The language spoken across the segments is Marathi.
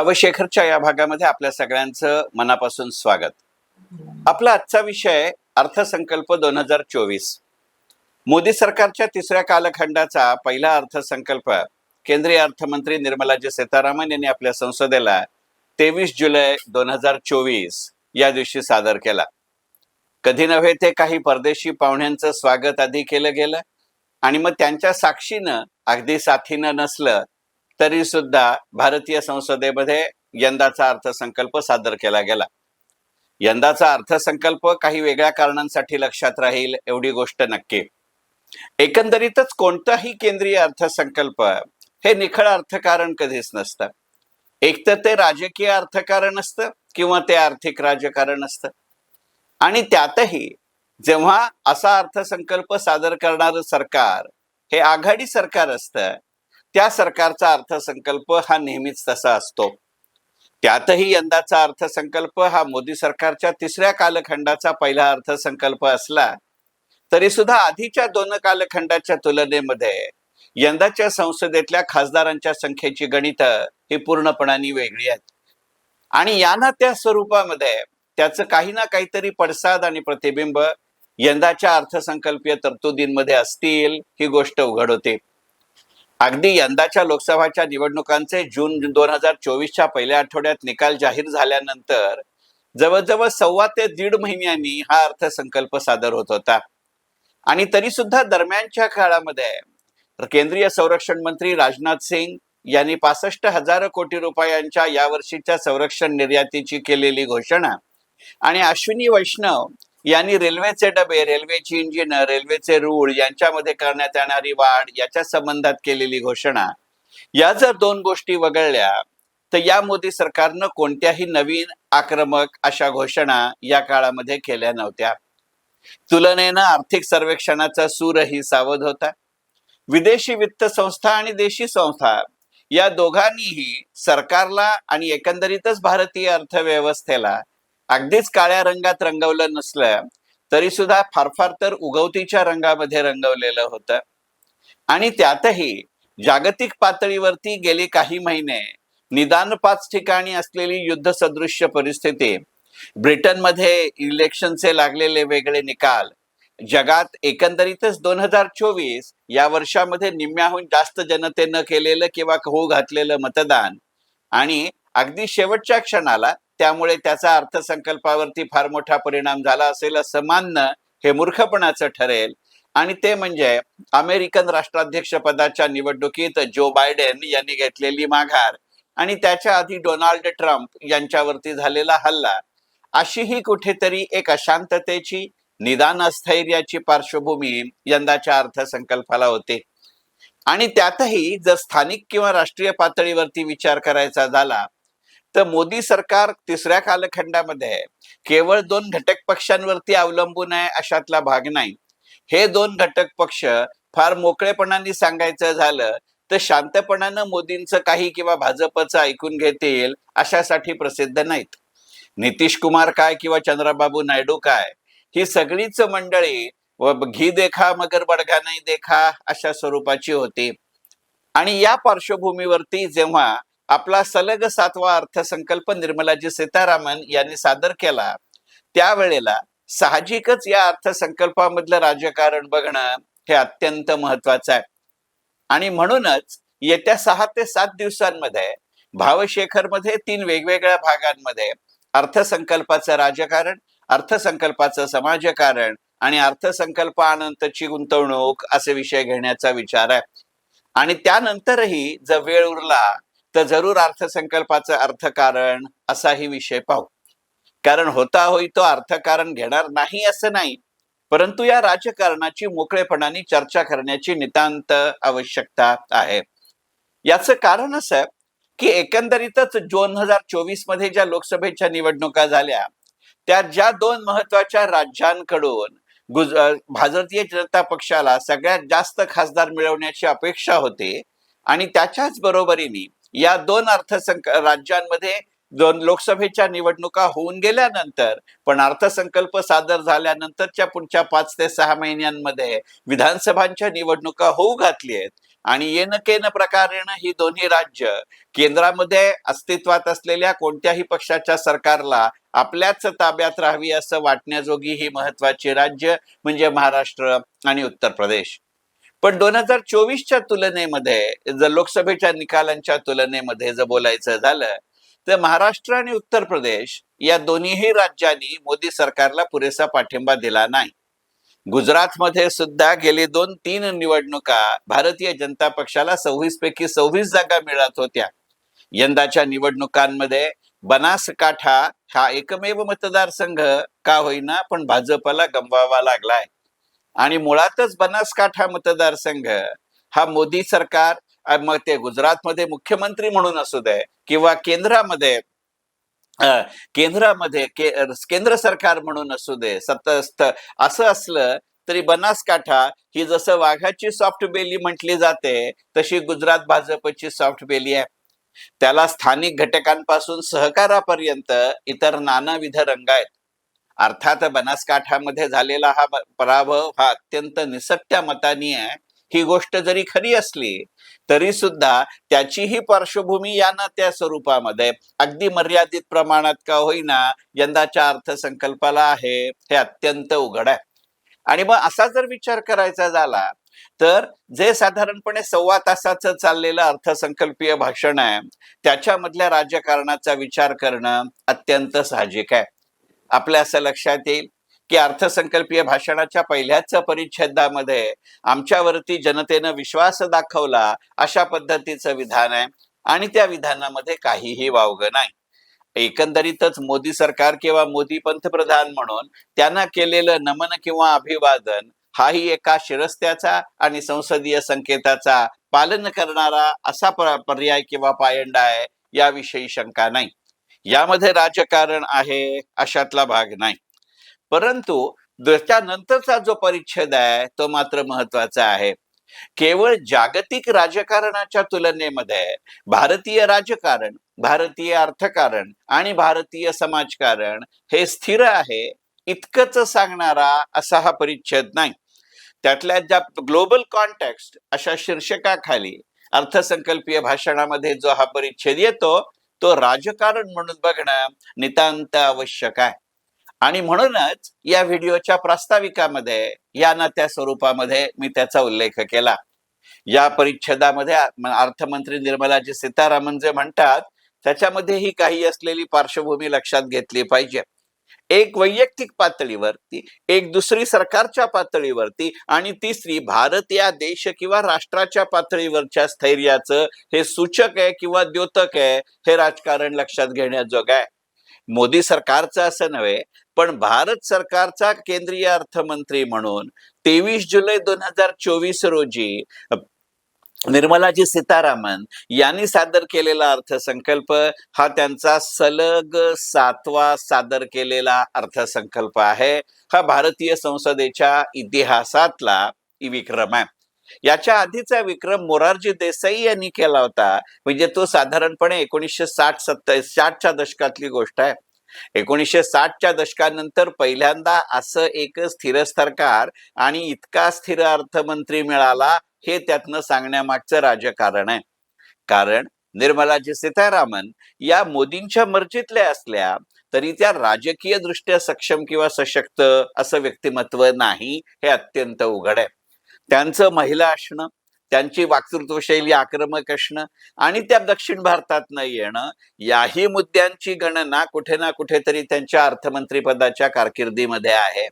भावशेखरच्या या भागामध्ये आपल्या सगळ्यांचं मनापासून स्वागत. आपला आजचा विषय अर्थसंकल्प दोन हजार चोवीस. मोदी सरकारच्या तिसऱ्या कालखंडाचा पहिला अर्थसंकल्प केंद्रीय अर्थमंत्री निर्मलाजी सीतारामन यांनी आपल्या संसदेला तेवीस जुलै दोन हजार चोवीस या दिवशी सादर केला. कधी नव्हे ते काही परदेशी पाहुण्यांचं स्वागत आधी केलं गेलं आणि मग त्यांच्या साक्षीनं अगदी साथीनं नसलं तरी सुद्धा भारतीय संसदेमध्ये यंदाचा अर्थसंकल्प सादर केला गेला. यंदाचा अर्थसंकल्प काही वेगळ्या कारणांसाठी लक्षात राहील एवढी गोष्ट नक्की. एकंदरीतच कोणताही केंद्रीय अर्थसंकल्प हे निखळ अर्थकारण कधीच नसतं. एक तर ते राजकीय अर्थकारण असतं किंवा ते आर्थिक राजकारण असतं. आणि त्यातही जेव्हा असा अर्थसंकल्प सादर करणारं सरकार हे आघाडी सरकार असतं त्या सरकारचा अर्थसंकल्प हा नेहमीच तसा असतो. त्यातही यंदाचा अर्थसंकल्प हा मोदी सरकारच्या तिसऱ्या कालखंडाचा पहिला अर्थसंकल्प असला तरी सुद्धा आधीच्या दोन कालखंडाच्या तुलनेमध्ये यंदाच्या संसदेतल्या खासदारांच्या संख्येची गणित ही पूर्णपणाने वेगळी आहेत. आणि यांना त्या स्वरूपामध्ये त्याचं काही ना काहीतरी पडसाद आणि प्रतिबिंब यंदाच्या अर्थसंकल्पीय तरतुदींमध्ये असतील ही गोष्ट उघड होते. अगदी यंदाच्या लोकसभाच्या निवडणुकांचे जून दोन हजार चोवीसच्या पहिल्या आठवड्यात निकाल जाहीर झाल्यानंतर जवळजवळ सव्वा ते दीड महिन्यांनी हा अर्थसंकल्प सादर होत होता. आणि तरी सुद्धा दरम्यानच्या काळामध्ये केंद्रीय संरक्षण मंत्री राजनाथ सिंग यांनी पासष्ट हजार कोटी रुपयांच्या यावर्षीच्या संरक्षण निर्यातीची केलेली घोषणा आणि अश्विनी वैष्णव यांनी रेल्वेचे डबे रेल्वेची इंजिन रेल्वेचे रूळ यांच्यामध्ये करण्यात येणारी वाढ याच्या संबंधात केलेली घोषणा. या जर दोन गोष्टी वगळल्या तर या मोदी सरकारनं कोणत्याही नवीन आक्रमक अशा घोषणा या काळामध्ये केल्या नव्हत्या. तुलनेनं आर्थिक सर्वेक्षणाचा सूरही सावध होता. विदेशी वित्त संस्था आणि देशी संस्था या दोघांनीही सरकारला आणि एकंदरीतच भारतीय अर्थव्यवस्थेला अगदीच काळ्या रंगात रंगवलं नसलं तरी सुद्धा फार फार तर उगवतीच्या रंगामध्ये रंगवलेलं होतं. आणि त्यातही जागतिक पातळीवरती गेली काही महिने निदान पाच ठिकाणी असलेली युद्ध सदृश्य परिस्थिती ब्रिटनमध्ये इलेक्शनचे लागलेले वेगळे निकाल जगात एकंदरीतच दोन हजार चोवीस या वर्षामध्ये निम्म्याहून जास्त जनतेनं केलेलं किंवा होऊ घातलेलं मतदान आणि अगदी शेवटच्या क्षणाला त्यामुळे त्याचा अर्थसंकल्पावरती फार मोठा परिणाम झाला असेल असं मानणं हे मूर्खपणाचं ठरेल. आणि ते म्हणजे अमेरिकन राष्ट्राध्यक्ष पदाच्या निवडणुकीत जो बायडेन यांनी घेतलेली माघार आणि त्याच्या आधी डोनाल्ड ट्रम्प यांच्यावरती झालेला हल्ला अशीही कुठेतरी एक अशांततेची निदान स्थैर्याची पार्श्वभूमी यंदाच्या अर्थसंकल्पाला होते. आणि त्यातही जर स्थानिक किंवा राष्ट्रीय पातळीवरती विचार करायचा झाला तर मोदी सरकार तिसऱ्या कालखंडामध्ये केवळ दोन घटक पक्षांवरती अवलंबून आहे अशातला भाग नाही. हे दोन घटक पक्ष फार मोकळेपणाने सांगायचं झालं तर शांतपणानं मोदींचं काही किंवा भाजपचं ऐकून घेतील अशासाठी प्रसिद्ध नाहीत. नितीश कुमार काय किंवा चंद्रबाबू नायडू काय ही सगळीच मंडळी व घी देखा मगर बडगा नाही देखा अशा स्वरूपाची होती. आणि या पार्श्वभूमीवरती जेव्हा आपला सलग सातवा अर्थसंकल्प निर्मलाजी सीतारामन यांनी सादर केला. त्यावेळेला साहजिकच या अर्थसंकल्पामधलं राजकारण बघणं हे अत्यंत महत्वाचं आहे. आणि म्हणूनच येत्या सहा ते सात दिवसांमध्ये भावशेखरमध्ये तीन वेगवेगळ्या भागांमध्ये अर्थसंकल्पाचं राजकारण अर्थसंकल्पाचं समाजकारण आणि अर्थसंकल्पानंतरची गुंतवणूक असे विषय घेण्याचा विचार आहे. आणि त्यानंतरही जर वेळ उरला तर जरूर अर्थसंकल्पाचं अर्थकारण असाही विषय पाहू. कारण होता होई तो अर्थकारण घेणार नाही असं नाही. परंतु या राजकारणाची मोकळेपणाने चर्चा करण्याची नितांत आवश्यकता आहे. याचं कारण असं की एकंदरीतच दोन हजार चोवीसमध्ये ज्या लोकसभेच्या निवडणुका झाल्या त्या ज्या दोन महत्त्वाच्या राज्यांकडून गुज भारतीय जनता पक्षाला सगळ्यात जास्त खासदार मिळवण्याची अपेक्षा होती आणि त्याच्याच बरोबरीने या दोन अर्थसंक राज्यांमध्ये दोन लोकसभेच्या निवडणुका होऊन गेल्यानंतर पण अर्थसंकल्प सादर झाल्यानंतरच्या पुढच्या पाच ते सहा महिन्यांमध्ये विधानसभांच्या निवडणुका होऊ घातली आहेत. आणि येन केन प्रकारेण ही दोन्ही राज्य केंद्रामध्ये अस्तित्वात असलेल्या कोणत्याही पक्षाच्या सरकारला आपल्याच ताब्यात राहावी असं वाटण्याजोगी ही महत्वाची राज्य म्हणजे महाराष्ट्र आणि उत्तर प्रदेश. पण दोन हजार चोवीसच्या तुलनेमध्ये जर लोकसभेच्या निकालांच्या तुलनेमध्ये जर बोलायचं झालं तर महाराष्ट्र आणि उत्तर प्रदेश या दोन्हीही राज्यांनी मोदी सरकारला पुरेसा पाठिंबा दिला नाही. गुजरातमध्ये सुद्धा गेली दोन तीन निवडणुका भारतीय जनता पक्षाला सव्वीस पैकी सव्वीस जागा मिळत होत्या. यंदाच्या निवडणुकांमध्ये बनासकाठा हा एकमेव मतदारसंघ का होईना पण भाजपला गमवावा लागलाय. आणि मुळातच बनासकाठा मतदारसंघ हा मोदी सरकार मग ते गुजरातमध्ये मुख्यमंत्री म्हणून असू दे किंवा केंद्रामध्ये केंद्रामध्ये के- केंद्र सरकार म्हणून असू दे सतस्थ असं असलं तरी बनासकाठा ही जसं वाघाची सॉफ्ट बेली म्हटली जाते तशी गुजरात भाजपची सॉफ्ट बेली आहे. त्याला स्थानिक घटकांपासून सहकारापर्यंत इतर नानाविध रंग आहेत. अर्थात बनासकाठामध्ये झालेला हा पराभव हा अत्यंत निसट्ट्या मतानी आहे. ही गोष्ट जरी खरी असली तरी सुद्धा त्याचीही पार्श्वभूमी या ना त्या स्वरूपामध्ये. अगदी मर्यादित प्रमाणात का होईना यंदाच्या अर्थसंकल्पाला आहे हे अत्यंत उघड आहे. आणि मग असा जर विचार करायचा झाला तर जे साधारणपणे सव्वा तासाचं चाललेलं अर्थसंकल्पीय भाषण आहे त्याच्यामधल्या राजकारणाचा विचार करणं अत्यंत साहजिक आहे. आपल्या असं लक्षात येईल की अर्थसंकल्पीय भाषणाच्या पहिल्याच परिच्छेदामध्ये आमच्यावरती जनतेनं विश्वास दाखवला अशा पद्धतीचं विधान आहे. आणि त्या विधानामध्ये काहीही वावग नाही. एकंदरीतच मोदी सरकार किंवा मोदी पंतप्रधान म्हणून त्यांना केलेलं नमन किंवा अभिवादन हाही एका शिरस्त्याचा आणि संसदीय संकेताचा पालन करणारा असा पर्याय किंवा पायंडा आहे याविषयी शंका नाही. यामध्ये राजकारण आहे अशातला भाग नाही. परंतु त्यानंतरचा जो परिच्छेद आहे तो मात्र महत्त्वाचा आहे. केवळ जागतिक राजकारणाच्या तुलनेमध्ये भारतीय राजकारण भारतीय अर्थकारण आणि भारतीय समाजकारण हे स्थिर आहे इतकंच सांगणारा असा हा परिच्छेद नाही. त्यातल्या ज्या ग्लोबल कॉन्टेक्स्ट अशा शीर्षकाखाली अर्थसंकल्पीय भाषणामध्ये जो हा परिच्छेद येतो तो राजकारण म्हणून बघणं नितांत आवश्यक आहे. आणि म्हणूनच या व्हिडिओच्या प्रास्ताविकामध्ये या ना त्या स्वरूपामध्ये मी त्याचा उल्लेख केला. या परिच्छेदामध्ये अर्थमंत्री निर्मलाजी सीतारामन जे म्हणतात त्याच्यामध्येही काही असलेली पार्श्वभूमी लक्षात घेतली पाहिजे. एक वैयक्तिक पातळीवरती एक दुसरी सरकारच्या पातळीवरती आणि तिसरी भारत या देश किंवा राष्ट्राच्या पातळीवरच्या स्थैर्याचं हे सूचक आहे किंवा द्योतक आहे हे राजकारण लक्षात घेण्याजोग आहे. मोदी सरकारचं असं नव्हे पण भारत सरकारचा केंद्रीय अर्थमंत्री म्हणून तेवीस जुलै दोन हजार चोवीस रोजी निर्मलाजी सीतारामन यांनी सादर केलेला अर्थसंकल्प हा त्यांचा सलग सातवा सादर केलेला अर्थसंकल्प आहे. हा भारतीय संसदेच्या इतिहासातला विक्रम आहे. याच्या आधीचा विक्रम मोरारजी देसाई यांनी केला होता. म्हणजे तो साधारणपणे एकोणीसशे साठ सत्तर साठच्या दशकातली गोष्ट आहे. एकोणीसशे साठच्या दशकानंतर पहिल्यांदा असं एक स्थिर सरकार आणि इतका स्थिर अर्थमंत्री मिळाला हे त्यातनं सांगण्यामागचं राजकारण आहे. कारण निर्मलाजी सीतारामन या मोदींच्या मर्जीतल्या असल्या तरी त्या राजकीय दृष्ट्या सक्षम किंवा सशक्त असं व्यक्तिमत्व नाही हे अत्यंत उघड आहे. त्यांचं महिला असणं त्यांची वाक्तृत्वशैली आक्रमक असणं आणि त्या दक्षिण भारतात न येणं याही मुद्द्यांची गणना कुठे ना कुठेतरी त्यांच्या अर्थमंत्री पदाच्या कारकिर्दीमध्ये आहे.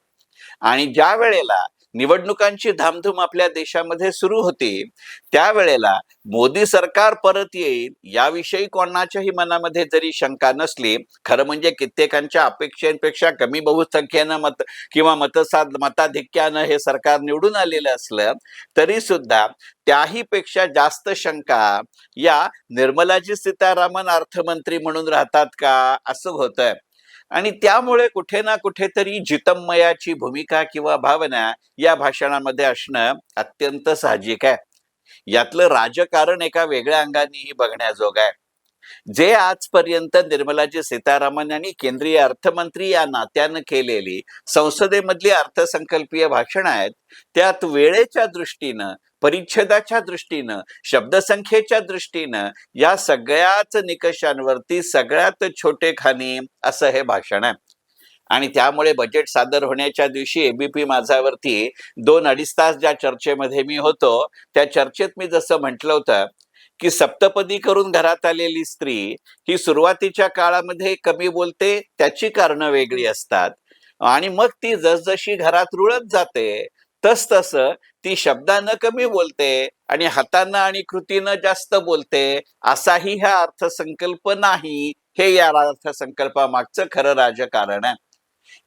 आणि ज्या वेळेला निवडणुकांची धामधूम आपल्या देशामध्ये सुरू होती. त्यावेळेला मोदी सरकार परत येईल याविषयी कोणाच्याही मनामध्ये जरी शंका नसली खरं म्हणजे कित्येकांच्या अपेक्षेपेक्षा कमी बहुसंख्येनं मत किंवा मतसाद मताधिक्यानं हे सरकार निवडून आलेलं असलं तरी सुद्धा त्याही पेक्षा जास्त शंका या निर्मलाजी सीतारामन अर्थमंत्री म्हणून राहतात का? असं होतंय. आणि त्यामुळे कुठे ना कुठेतरी जितमयाची भूमिका किंवा भावना या भाषणामध्ये असणं अत्यंत साहजिक आहे. यातलं राजकारण एका वेगळ्या अंगानेही बघण्याजोग आहे. जे आजपर्यंत निर्मलाजी सीतारामन यांनी केंद्रीय अर्थमंत्री या नात्यानं केलेली संसदेमधली अर्थसंकल्पीय भाषण आहेत त्यात वेळेच्या दृष्टीनं परिच्छेदाच्या दृष्टीनं शब्दसंख्येच्या दृष्टीनं या सगळ्याच निकषांवरती सगळ्यात छोटे खाणी असं हे भाषण आहे. आणि त्यामुळे बजेट सादर होण्याच्या दिवशी एबीपी माझावरती दोन अडीच तास ज्या चर्चेमध्ये मी होतो त्या चर्चेत मी जसं म्हटलं होतं की सप्तपदी करून घरात आलेली स्त्री ही सुरुवातीच्या काळामध्ये कमी बोलते त्याची कारणं वेगळी असतात. आणि मग ती जसजशी घरात रुळत जाते तस तस ती शब्दानं कमी बोलते आणि हातानं आणि कृतीनं जास्त बोलते असाही हा अर्थसंकल्प नाही. हे या अर्थसंकल्पामागचं खरं राजकारण आहे.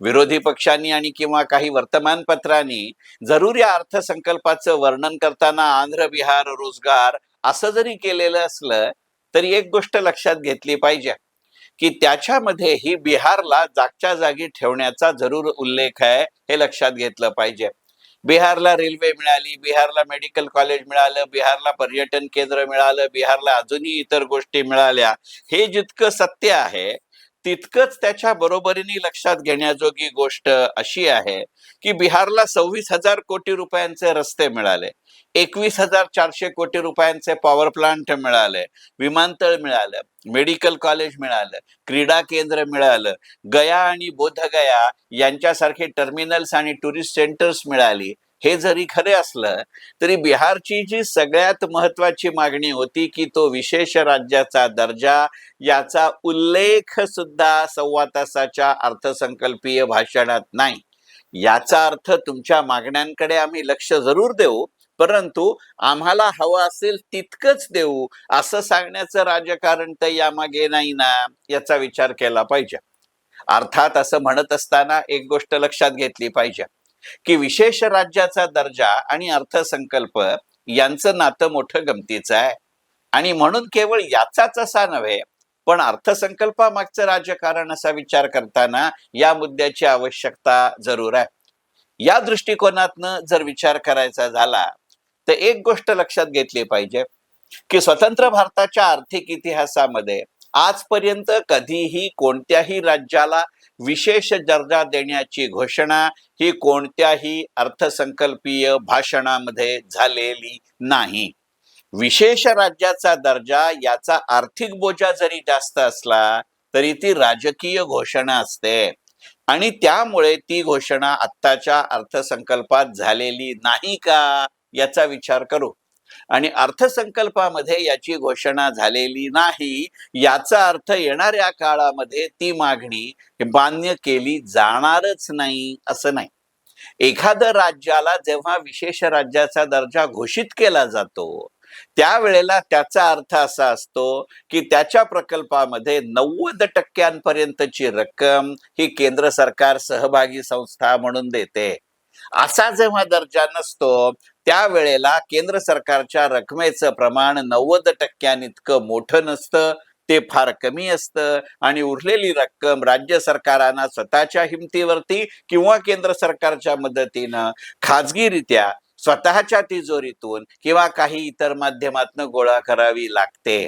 विरोधी पक्षांनी आणि किंवा काही वर्तमानपत्रांनी जरूर या अर्थसंकल्पाचं वर्णन करताना आंध्र बिहार रोजगार असं जरी केलेलं असलं तरी एक गोष्ट लक्षात घेतली पाहिजे की त्याच्यामध्ये ही बिहारला जागच्या जागी ठेवण्याचा जरूर उल्लेख आहे हे लक्षात घेतलं पाहिजे. बिहारला रेल्वे मिळाली बिहारला मेडिकल कॉलेज मिळालं बिहारला पर्यटन केंद्र मिळालं बिहारला अजूनही इतर गोष्टी मिळाल्या. हे जितकं सत्य आहे तितकंच त्याच्या बरोबरीने लक्षात घेण्याजोगी गोष्ट अशी आहे की बिहारला सव्वीस हजार कोटी रुपयांचे रस्ते मिळाले. एकवीस हजार चारशे कोटी रुपयांचे पॉवर प्लांट मिळाले विमानतळ मिळालं मेडिकल कॉलेज मिळालं क्रीडा केंद्र मिळालं गया आणि बोधगया यांच्यासारखे टर्मिनल्स आणि टुरिस्ट सेंटर्स मिळाली. हे जरी खरे असलं तरी बिहारची जी सगळ्यात महत्वाची मागणी होती की तो विशेष राज्याचा दर्जा याचा उल्लेख सुद्धा सव्वा तासाच्या अर्थसंकल्पीय भाषणात नाही. याचा अर्थ तुमच्या मागण्यांकडे आम्ही लक्ष जरूर देऊ परंतु आम्हाला हवं असेल तितकंच देऊ असं सांगण्याचं राजकारण तर यामागे नाही ना याचा विचार केला पाहिजे. अर्थात असं म्हणत असताना एक गोष्ट लक्षात घेतली पाहिजे. की विशेष राज्याचा दर्जा आणि अर्थसंकल्प यांचं नातं मोठं गमतीचं आहे. आणि म्हणून केवळ याचाच असा नव्हे पण अर्थसंकल्पामागचं राजकारण असा विचार करताना या मुद्द्याची आवश्यकता जरूर आहे. या दृष्टिकोनातनं जर विचार करायचा झाला तर एक गोष्ट लक्षात घेतली पाहिजे की स्वतंत्र भारताच्या आर्थिक इतिहासामध्ये आजपर्यंत कधीही कोणत्याही राज्याला विशेष दर्जा देण्याची घोषणा ही कोणत्याही अर्थसंकल्पीय भाषणामध्ये झालेली नाही. विशेष राज्याचा दर्जा याचा आर्थिक बोजा जरी जास्त असला तरी ती राजकीय घोषणा असते. आणि त्यामुळे ती घोषणा आत्ताच्या अर्थसंकल्पात झालेली नाही का याचा विचार करू. आणि अर्थसंकल्पामध्ये याची घोषणा झालेली नाही याचा अर्थ येणाऱ्या काळामध्ये ती मागणी मान्य केली जाणारच नाही असं नाही. एखादं राज्याला जेव्हा विशेष राज्याचा दर्जा घोषित केला जातो त्यावेळेला त्याचा अर्थ असा असतो की त्याच्या प्रकल्पामध्ये नव्वद टक्क्यांपर्यंतची रक्कम ही केंद्र सरकार सहभागी संस्था म्हणून देते. असा जेव्हा दर्जा नसतो त्यावेळेला केंद्र सरकारच्या रकमेचं प्रमाण नव्वद टक्क्यांइतकं मोठं नसतं ते फार कमी असतं. आणि उरलेली रक्कम राज्य सरकारांना स्वतःच्या हिमतीवरती किंवा केंद्र सरकारच्या मदतीनं खाजगीरित्या स्वतःच्या तिजोरीतून किंवा काही इतर माध्यमातून गोळा करावी लागते.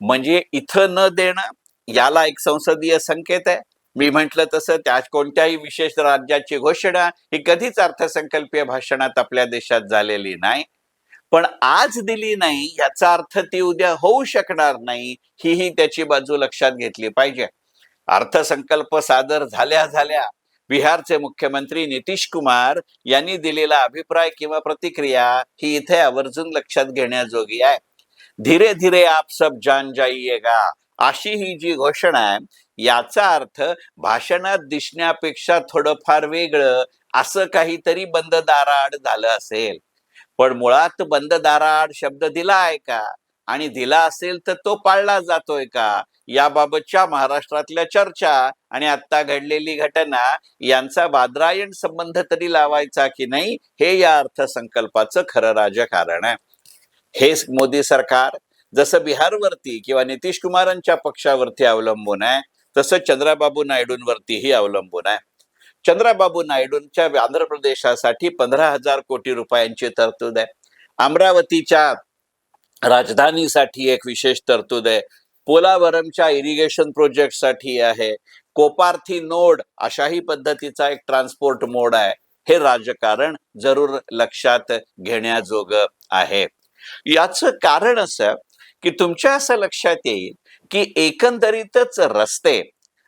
म्हणजे इथं न देणं याला एक संसदीय संकेत आहे. मी म्हटलं तसं त्या कोणत्याही विशेष राज्याची घोषणा ही कधीच अर्थसंकल्पीय भाषणात आपल्या देशात झालेली नाही. पण आज दिली नाही याचा अर्थ ती उद्या होऊ शकणार नाही ही त्याची बाजू लक्षात घेतली पाहिजे. अर्थसंकल्प सादर झाल्या झाल्या बिहारचे मुख्यमंत्री नितीश कुमार यांनी दिलेला अभिप्राय किंवा प्रतिक्रिया ही इथे आवर्जून लक्षात घेण्याजोगी आहे. धीरे धीरे आप सब जान जाइएगा. अशी ही जी घोषणा आहे याचा अर्थ भाषणात दिसण्यापेक्षा थोडंफार वेगळं असं काहीतरी बंद दाराआड झालं असेल. पण मुळात बंद दाराआड शब्द दिला आहे का? आणि दिला असेल तर तो पाळला जातोय का? याबाबतच्या महाराष्ट्रातल्या चर्चा आणि आता घडलेली घटना यांचा बादरायण संबंध तरी लावायचा की नाही हे या अर्थसंकल्पाचं खरं राजकारण आहे. हे मोदी सरकार जसं बिहारवरती किंवा नितीश कुमारांच्या पक्षावरती अवलंबून आहे तसं चंद्राबाबू नायडूंवरतीही अवलंबून आहे. चंद्राबाबू नायडूंच्या आंध्र प्रदेशासाठी पंधरा हजार कोटी रुपयांची तरतूद आहे. अमरावतीच्या राजधानीसाठी एक विशेष तरतूद आहे. पोलावरमच्या इरिगेशन प्रोजेक्टसाठी आहे. कोपार्थी नोड अशाही पद्धतीचा एक ट्रान्सपोर्ट मोड आहे. हे राजकारण जरूर लक्षात घेण्याजोगं आहे. याचं कारण असं की तुमच्या असं लक्षात येईल की एकंदरीतच रस्ते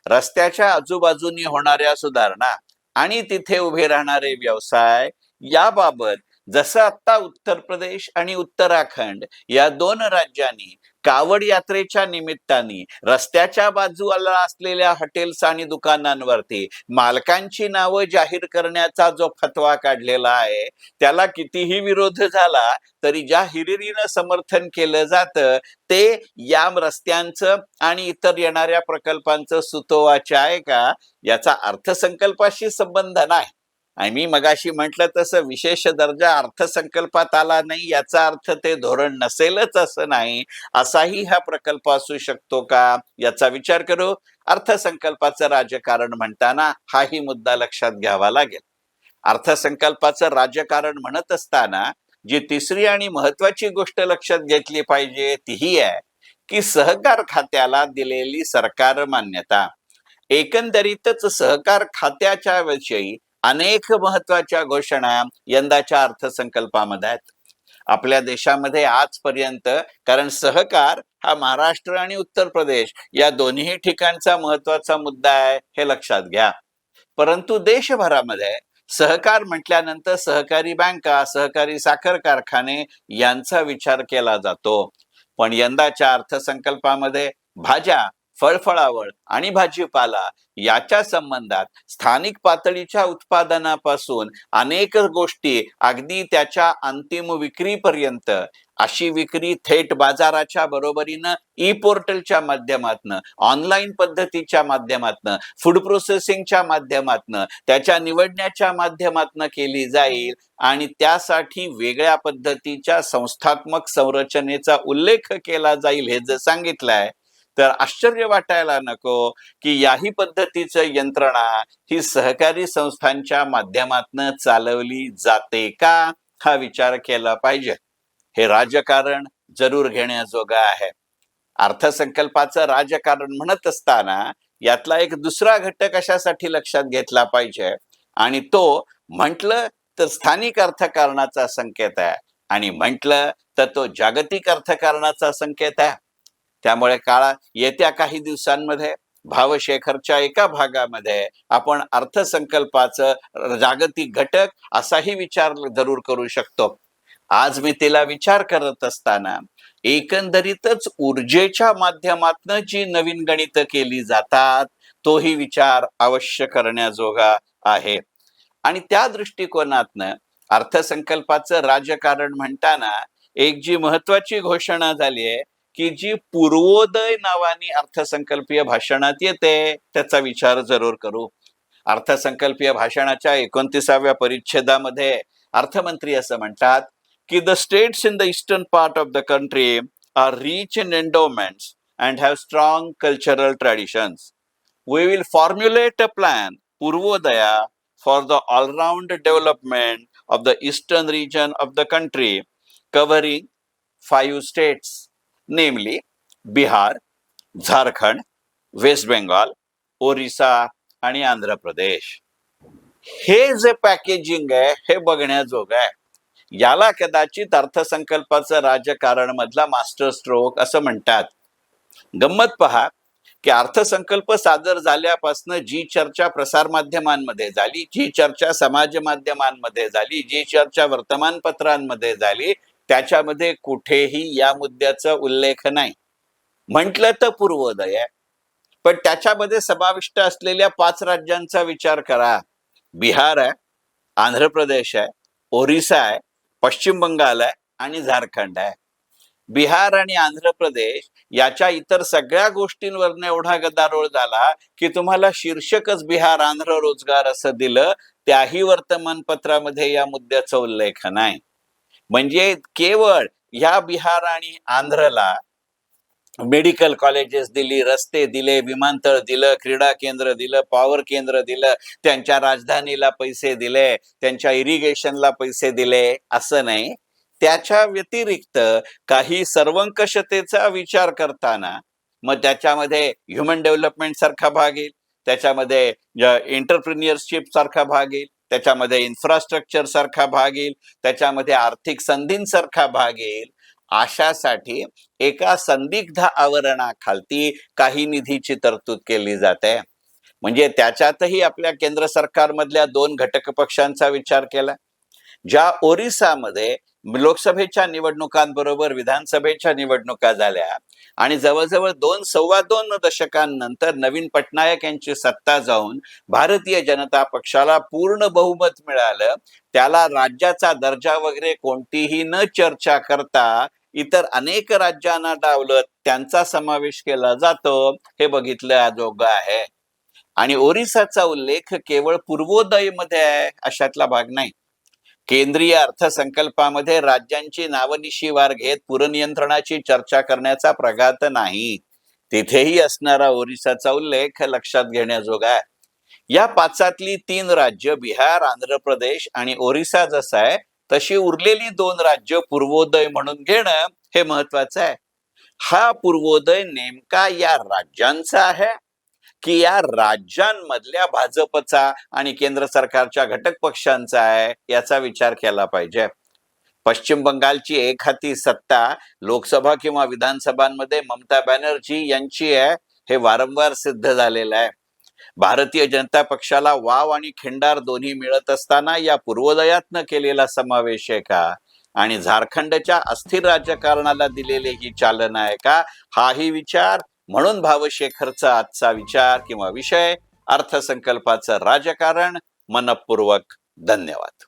रस्त्याच्या आजूबाजूनी होणाऱ्या सुधारणा आणि तिथे उभे राहणारे व्यवसाय याबाबत जसं आता उत्तर प्रदेश आणि उत्तराखंड या दोन राज्यांनी कावड यात्रेच्या निमित्ताने रस्त्याच्या बाजूला असलेल्या हॉटेल्स आणि दुकानांवरती मालकांची नावं जाहीर करण्याचा जो फतवा काढलेला आहे त्याला कितीही विरोध झाला तरी ज्या हिरिरीनं समर्थन केलं जातं ते या रस्त्यांचं आणि इतर येणाऱ्या प्रकल्पांचं सुतोवाच आहे का? याचा अर्थसंकल्पाशी संबंध नाही. आणि मी मगाशी म्हटलं तसं विशेष दर्जा अर्थसंकल्पात आला नाही याचा अर्थ ते धोरण नसेलच असं नाही. असाही हा प्रकल्प असू शकतो का? याचा विचार करू. अर्थसंकल्पाचं राजकारण म्हणताना हाही मुद्दा लक्षात घ्यावा लागेल. अर्थसंकल्पाचं राजकारण म्हणत असताना जी तिसरी आणि महत्वाची गोष्ट लक्षात घेतली पाहिजे तीही आहे की सहकार खात्याला दिलेली सरकार मान्यता. एकंदरीतच सहकार खात्याच्या विषयी अनेक महत्त्वाच्या घोषणा यंदाच्या अर्थसंकल्पामध्ये आहेत. आपल्या देशामध्ये आजपर्यंत कारण सहकार हा महाराष्ट्र आणि उत्तर प्रदेश या दोन्ही ठिकाणचा महत्त्वाचा मुद्दा आहे हे लक्षात घ्या. परंतु देशभरामध्ये सहकार म्हटल्यानंतर सहकारी बँका सहकारी साखर कारखाने यांचा विचार केला जातो. पण यंदाच्या अर्थसंकल्पामध्ये भाज्या फळफळावळ आणि भाजीपाला याच्या संबंधात स्थानिक पातळीच्या उत्पादनापासून अनेक गोष्टी अगदी त्याच्या अंतिम विक्रीपर्यंत. अशी विक्री थेट बाजाराच्या बरोबरीनं ई पोर्टलच्या माध्यमातनं ऑनलाईन पद्धतीच्या माध्यमातनं फूड प्रोसेसिंगच्या माध्यमातनं त्याच्या निवडण्याच्या माध्यमातनं केली जाईल आणि त्यासाठी वेगळ्या पद्धतीच्या संस्थात्मक संरचनेचा उल्लेख केला जाईल हे जर सांगितलंय तर आश्चर्य वाटायला नको की याही पद्धतीचं यंत्रणा ही सहकारी संस्थांच्या माध्यमातनं चालवली जाते का? हा विचार केला पाहिजे. हे राजकारण जरूर घेण्याजोगं आहे. अर्थसंकल्पाचं राजकारण म्हणत असताना यातला एक दुसरा घटक अशासाठी लक्षात घेतला पाहिजे आणि तो म्हटलं तर स्थानिक अर्थकारणाचा संकेत आहे आणि म्हटलं तर तो जागतिक अर्थकारणाचा संकेत आहे. त्यामुळे काळा येत्या काही दिवसांमध्ये भावशेखरच्या एका भागामध्ये आपण अर्थसंकल्पाचं जागतिक घटक असाही विचार जरूर करू शकतो. आज मी तिला विचार करत असताना एकंदरीतच ऊर्जेच्या माध्यमातनं जी नवीन गणित केली जातात तोही विचार अवश्य करण्याजोगा आहे. आणि त्या दृष्टिकोनातनं अर्थसंकल्पाचं राजकारण म्हणताना एक जी महत्वाची घोषणा झाली आहे की जी पूर्वोदय नावाने अर्थसंकल्पीय भाषणात येते त्याचा विचार जरूर करू. अर्थसंकल्पीय भाषणाच्या एकोणतीसाव्या परिच्छेदामध्ये अर्थमंत्री असं म्हणतात की the states in the eastern part of the country are rich in endowments and have strong cultural traditions we will formulate a plan Purvodaya for the all round development of the eastern region of the country covering five states namely Bihar Jharkhand West Bengal Orissa आणि आंध्र प्रदेश. हे जे पॅकेजिंग आहे हे बघण्याजोग आहे. याला कदाचित अर्थसंकल्पाचं राजकारण मधला मास्टर स्ट्रोक असं म्हणतात. गंमत पहा की अर्थसंकल्प सादर झाल्यापासून जी चर्चा प्रसारमाध्यमांमध्ये झाली जी चर्चा समाज माध्यमांमध्ये झाली जी चर्चा वर्तमानपत्रांमध्ये झाली त्याच्यामध्ये कुठेही या मुद्द्याचा उल्लेख नाही. म्हटलं तर पूर्वोदय आहे. पण त्याच्यामध्ये समाविष्ट असलेल्या पाच राज्यांचा विचार करा. बिहार आहे आंध्र प्रदेश आहे ओरिसा आहे पश्चिम बंगाल आहे आणि झारखंड आहे. बिहार आणि आंध्र प्रदेश याच्या इतर सगळ्या गोष्टींवरनं एवढा गदारोळ झाला की तुम्हाला शीर्षकच बिहार आंध्र रोजगार असं दिलं त्याही वर्तमानपत्रामध्ये या मुद्द्याचा उल्लेख नाही. म्हणजे केवळ ह्या बिहार आणि आंध्रला मेडिकल कॉलेजेस दिली रस्ते दिले विमानतळ दिलं क्रीडा केंद्र दिलं पॉवर केंद्र दिलं त्यांच्या राजधानीला पैसे दिले त्यांच्या इरिगेशनला पैसे दिले असं नाही. त्याच्या व्यतिरिक्त काही सर्वंकषतेचा विचार करताना मग त्याच्यामध्ये ह्युमन डेव्हलपमेंट सारखा भाग येईल त्याच्यामध्ये एंटरप्रिनियरशिप सारखा भाग येईल त्याच्यामध्ये इन्फ्रास्ट्रक्चर सारखा भाग येईल त्याच्यामध्ये आर्थिक संधींसारखा भाग येईल. अशासाठी एका संदिग्ध आवरणाखालती काही निधीची तरतूद केली जाते. म्हणजे त्याच्यातही आपल्या केंद्र सरकारमधल्या दोन घटक पक्षांचा विचार केला. ज्या ओरिसामध्ये लोकसभेच्या निवडणुकांबरोबर विधानसभेच्या निवडणुका झाल्या आणि जवळजवळ दोन सव्वा दोन दशकांनंतर नवीन पटनायक यांची सत्ता जाऊन भारतीय जनता पक्षाला पूर्ण बहुमत मिळालं त्याला राज्याचा दर्जा वगैरे कोणतीही न चर्चा करता इतर अनेक राज्यांना डावलत त्यांचा समावेश केला जातो. हे बघितलं अजोग आहे. आणि ओरिसाचा उल्लेख केवळ पूर्वोदयमध्ये आहे अशातला भाग नाही. केंद्रीय अर्थसंकल्पामध्ये राज्यांची नावनिशीवार घेत पुरनियंत्रणाची चर्चा करण्याचा प्रघात नाही. तिथेही असणारा ओरिसाचा उल्लेख लक्षात घेण्याजोगा आहे. या पाचातली तीन राज्य बिहार आंध्र प्रदेश आणि ओरिसा जसं आहे तशी उरलेली दोन राज्य पूर्वोदय म्हणून घेणं हे महत्वाचं आहे. हा पूर्वोदय नेमका या राज्यांचा आहे की या राज्यांमधल्या भाजपचा आणि केंद्र सरकारच्या घटक पक्षांचा आहे याचा विचार केला पाहिजे. पश्चिम बंगालची एक हाती सत्ता लोकसभा किंवा विधानसभांमध्ये ममता बॅनर्जी यांची आहे हे वारंवार सिद्ध झालेलं आहे. भारतीय जनता पक्षाला वाव आणि खिंडार दोन्ही मिळत असताना या पूर्वोदयातनं केलेला समावेश आहे का? आणि झारखंडच्या अस्थिर राजकारणाला दिलेले ही चालना आहे का? हाही विचार म्हणून भावशेखरचा आजचा विचार किंवा विषय अर्थसंकल्पाचं राजकारण मनपूर्वक धन्यवाद.